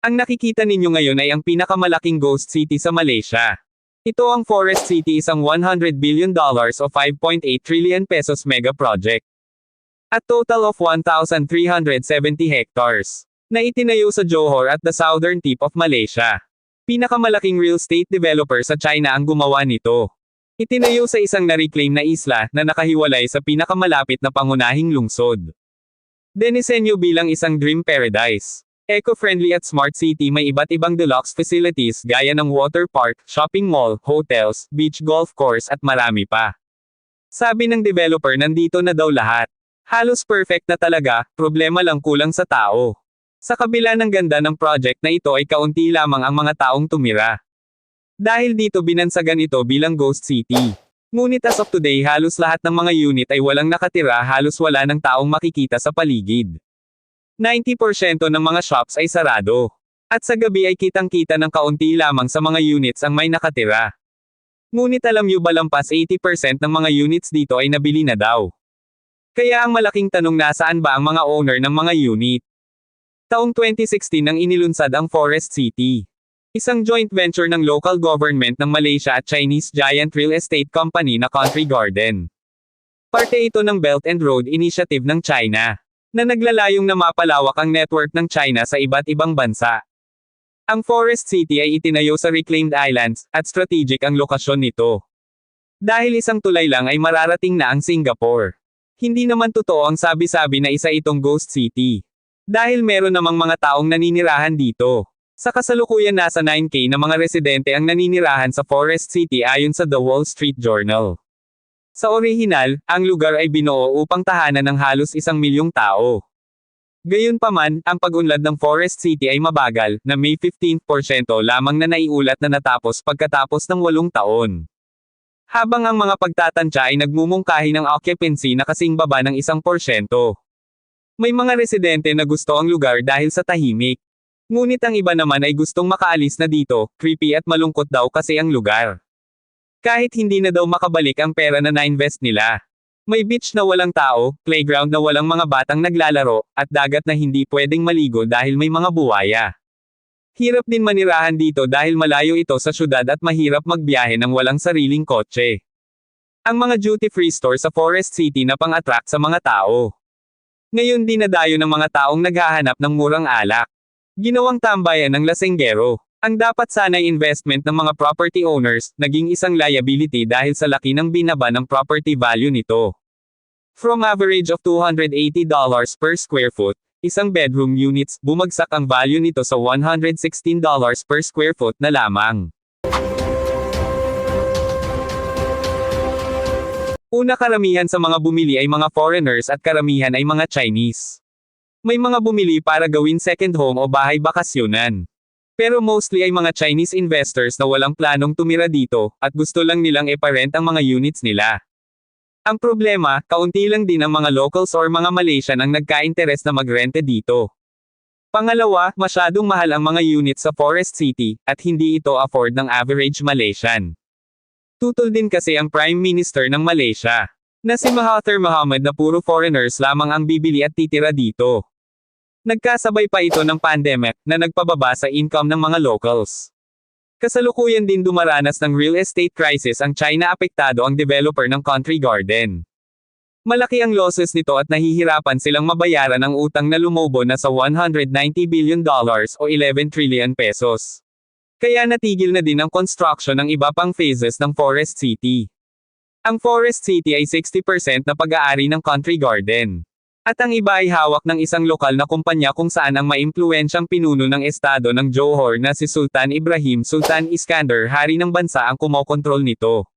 Ang nakikita ninyo ngayon ay ang pinakamalaking ghost city sa Malaysia. Ito ang Forest City isang 100 billion dollars o 5.8 trillion pesos mega project. At total of 1,370 hectares. Na itinayo sa Johor at the southern tip of Malaysia. Pinakamalaking real estate developer sa China ang gumawa nito. Itinayo sa isang na-reclaim na isla na nakahiwalay sa pinakamalapit na pangunahing lungsod. Dinisenyo bilang isang dream paradise. Eco-friendly at smart city may iba't ibang deluxe facilities gaya ng water park, shopping mall, hotels, beach golf course at marami pa. Sabi ng developer nandito na daw lahat. Halos perfect na talaga, problema lang kulang sa tao. Sa kabila ng ganda ng project na ito ay kaunti lamang ang mga taong tumira. Dahil dito binansagan ito bilang ghost city. Ngunit as of today halos lahat ng mga unit ay walang nakatira halos wala ng taong makikita sa paligid. 90% ng mga shops ay sarado. At sa gabi ay kitang-kita ng kaunti lamang sa mga units ang may nakatira. Ngunit alam nyo ba lampas 80% ng mga units dito ay nabili na daw. Kaya ang malaking tanong nasaan ba ang mga owner ng mga unit? Taong 2016 nang inilunsad ang Forest City. Isang joint venture ng local government ng Malaysia at Chinese giant real estate company na Country Garden. Parte ito ng Belt and Road Initiative ng China na naglalayong na mapalawak ang network ng China sa iba't ibang bansa. Ang Forest City ay itinayo sa reclaimed islands, at strategic ang lokasyon nito. Dahil isang tulay lang ay mararating na ang Singapore. Hindi naman totoo ang sabi-sabi na isa itong ghost city. Dahil meron namang mga taong naninirahan dito. Sa kasalukuyan nasa 9K na mga residente ang naninirahan sa Forest City ayon sa The Wall Street Journal. Sa orihinal, ang lugar ay binuo upang tahanan ng halos isang milyong tao. Gayunpaman, ang pag-unlad ng Forest City ay mabagal, na may 15% lamang na naiulat na natapos pagkatapos ng walong taon. Habang ang mga pagtatansya ay nagmumungkahi ng occupancy na kasing baba ng isang porsyento. May mga residente na gusto ang lugar dahil sa tahimik. Ngunit ang iba naman ay gustong makaalis na dito, creepy at malungkot daw kasi ang lugar. Kahit hindi na daw makabalik ang pera na na-invest nila. May beach na walang tao, playground na walang mga batang naglalaro, at dagat na hindi pwedeng maligo dahil may mga buwaya. Hirap din manirahan dito dahil malayo ito sa syudad at mahirap magbiyahe ng walang sariling kotse. Ang mga duty-free store sa Forest City na pang-attract sa mga tao. Ngayon dinadayo ng mga taong naghahanap ng murang alak. Ginawang tambayan ng lasenggero. Ang dapat sanay investment ng mga property owners, naging isang liability dahil sa laki ng binaba ng property value nito. From average of $280 per square foot, isang bedroom units, bumagsak ang value nito sa $116 per square foot na lamang. Una karamihan sa mga bumili ay mga foreigners at karamihan ay mga Chinese. May mga bumili para gawin second home o bahay bakasyonan. Pero mostly ay mga Chinese investors na walang planong tumira dito, at gusto lang nilang iparent ang mga units nila. Ang problema, kaunti lang din ang mga locals or mga Malaysian ang nagka-interes na magrente dito. Pangalawa, masyadong mahal ang mga units sa Forest City, at hindi ito afford ng average Malaysian. Tutol din kasi ang Prime Minister ng Malaysia, na si Mahathir Mohamad na puro foreigners lamang ang bibili at titira dito. Nagkasabay pa ito ng pandemic, na nagpababa sa income ng mga locals. Kasalukuyan din dumaranas ng real estate crisis ang China apektado ang developer ng Country Garden. Malaki ang losses nito at nahihirapan silang mabayaran ang utang na lumobo na sa 190 billion dollars o 11 trillion pesos. Kaya natigil na din ang construction ng iba pang phases ng Forest City. Ang Forest City ay 60% na pag-aari ng Country Garden. At ang iba ay hawak ng isang lokal na kumpanya kung saan ang maimpluwensyang pinuno ng estado ng Johor na si Sultan Ibrahim Sultan Iskander Hari ng bansa ang kumokontrol nito.